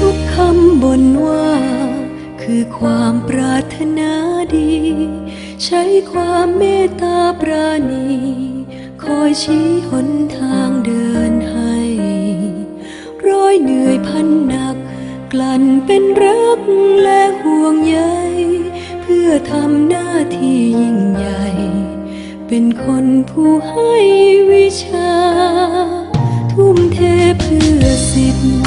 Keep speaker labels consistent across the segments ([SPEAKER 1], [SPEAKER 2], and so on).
[SPEAKER 1] ทุกคำบนว่า คือความปรารถนาดี ใช้ความเมตตาปราณี คอยชี้หนทางเดินันเป็นรักและห่วงใยเพื่อทำหน้าที่ยิ่งใหญ่ เป็นคนผู้ให้วิชา ทุ่มเทเพื่อสิทธิ์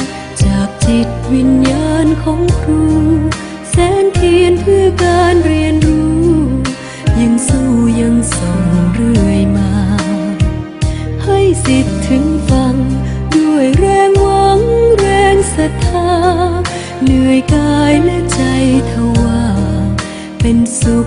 [SPEAKER 1] กายและใจทว่า เป็นสุข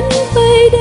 [SPEAKER 1] đến với đời